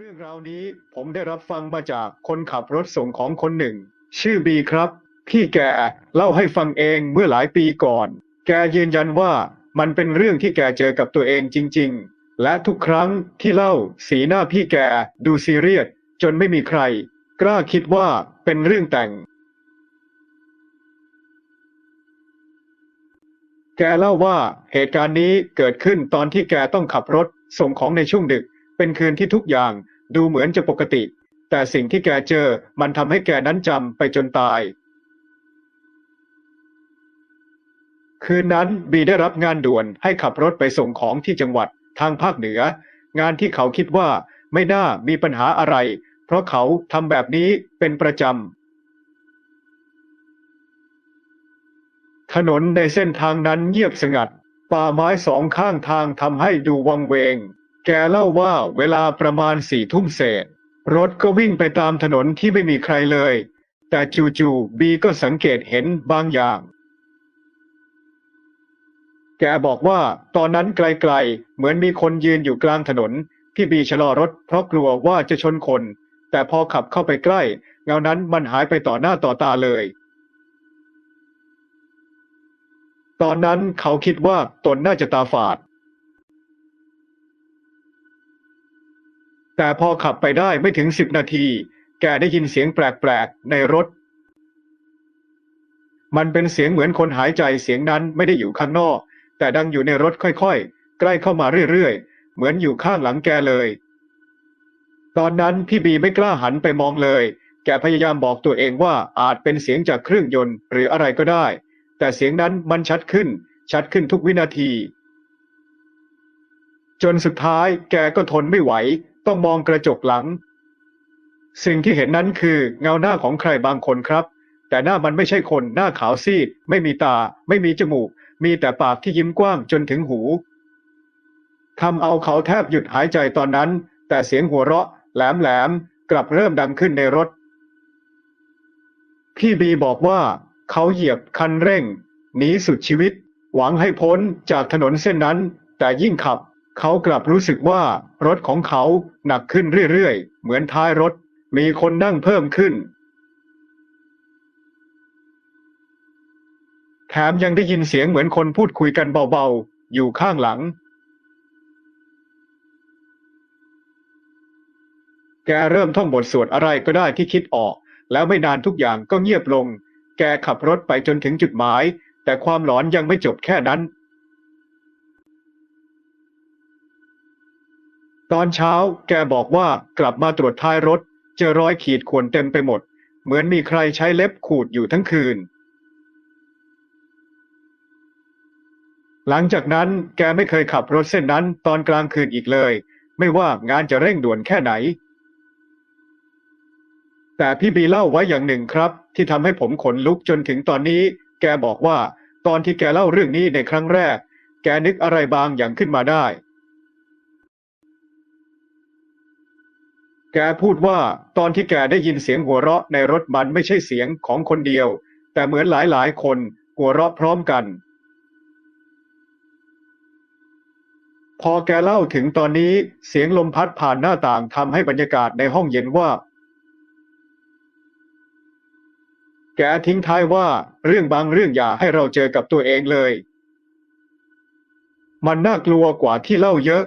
เรื่องราวนี้ผมได้รับฟังมาจากคนขับรถส่งของคนหนึ่ง ชื่อบีครับ พี่แกเล่าให้ฟังเองเมื่อหลายปีก่อน แกยืนยันว่ามันเป็นเรื่องที่แกเจอกับตัวเองจริง ๆ และทุกครั้งที่เล่าสีหน้าพี่แกดูซีเรียสจนไม่มีใคร กล้าคิดว่าเป็นเรื่องแต่ง แกเล่าว่าเหตุการณ์นี้เกิดขึ้นตอนที่แกต้องขับรถส่งของในช่วงดึกเป็นคืนที่ทุกอย่าง ดูเหมือนจะปกติ แต่สิ่งที่แกเจอมันทำให้แกนั้นจำไปจนตาย คืนนั้นบีได้รับงานด่วนให้ขับรถไปส่งของที่จังหวัดทางภาคเหนือ งานที่เขาคิดว่าไม่น่ามีปัญหาอะไร เพราะเขาทำแบบนี้เป็นประจำ ถนนในเส้นทางนั้นเงียบสงัด ป่าไม้สองข้างทางทำให้ดูวังเวง แกเล่าว่าเวลาประมาณสี่ทุ่มเศษ รถก็วิ่งไปตามถนนที่ไม่มีใครเลย แต่จู่ๆบีก็สังเกตเห็นบางอย่าง แกบอกว่าตอนนั้นไกลๆ เหมือนมีคนยืนอยู่กลางถนน พี่บีชะลอรถเพราะกลัวว่าจะชนคน แต่พอขับเข้าไปใกล้ เงานั้นมันหายไปต่อหน้าต่อตาเลยตอนนั้นเขาคิดว่าตนน่าจะตาฝาด แต่พอขับไปได้ไม่ถึงสิบนาที แกได้ยินเสียงแปลกๆในรถ มันเป็นเสียงเหมือนคนหายใจเสียงนั้นไม่ได้อยู่ข้างนอก แต่ดังอยู่ในรถค่อยๆ ใกล้เข้ามาเรื่อยๆ เหมือนอยู่ข้างหลังแกเลย ตอนนั้นพี่บีไม่กล้าหันไปมองเลย แกพยายามบอกตัวเองว่าอาจเป็นเสียงจากเครื่องยนต์หรืออะไรก็ได้ แต่เสียงนั้นมันชัดขึ้น ชัดขึ้นทุกวินาทีจนสุดท้ายแกก็ทนไม่ไหว ต้องมองกระจกหลัง สิ่งที่เห็นนั้นคือเงาหน้าของใครบางคนครับ แต่หน้ามันไม่ใช่คนหน้าขาวซีด ไม่มีตา ไม่มีจมูก มีแต่ปากที่ยิ้มกว้างจนถึงหูทำเอาเขาแทบหยุดหายใจตอนนั้น แต่เสียงหัวเราะ แหลมๆกลับเริ่มดังขึ้นในรถ พี่บีบอกว่า เขาเหยียบคันเร่งหนีสุดชีวิต หวังให้พ้นจากถนนเส้นนั้น แต่ยิ่งขับ เขากลับรู้สึกว่ารถของเขาหนักขึ้นเรื่อยๆ เหมือนท้ายรถมีคนนั่งเพิ่มขึ้น แถมยังได้ยินเสียงเหมือนคนพูดคุยกันเบาๆ อยู่ข้างหลัง แกเริ่มท่องบทสวดอะไรก็ได้ที่คิดออก แล้วไม่นานทุกอย่างก็เงียบลง แกขับรถไปจนถึงจุดหมาย แต่ความหลอนยังไม่จบแค่นั้น ตอนเช้าแกบอกว่ากลับมาตรวจท้ายรถ เจอรอยขีดข่วนเต็มไปหมด เหมือนมีใครใช้เล็บขูดอยู่ทั้งคืน หลังจากนั้นแกไม่เคยขับรถเส้นนั้นตอนกลางคืนอีกเลย ไม่ว่างานจะเร่งด่วนแค่ไหน แต่พี่บีเล่าไว้อย่างหนึ่งครับ ที่ทำให้ผมขนลุกจนถึงตอนนี้ แกบอกว่าตอนที่แกเล่าเรื่องนี้ในครั้งแรก แกนึกอะไรบางอย่างขึ้นมาได้ แกพูดว่าตอนที่แกได้ยินเสียงหัวเราะในรถมันไม่ใช่เสียงของคนเดียว แต่เหมือนหลายๆ คนหัวเราะพร้อมกัน พอแกเล่าถึงตอนนี้เสียงลมพัดผ่านหน้าต่างทำให้บรรยากาศในห้องเย็นว่า แกทิ้งท้ายว่าเรื่องบางเรื่องอย่าให้เราเจอกับตัวเองเลย มันน่ากลัวกว่าที่เล่าเยอะ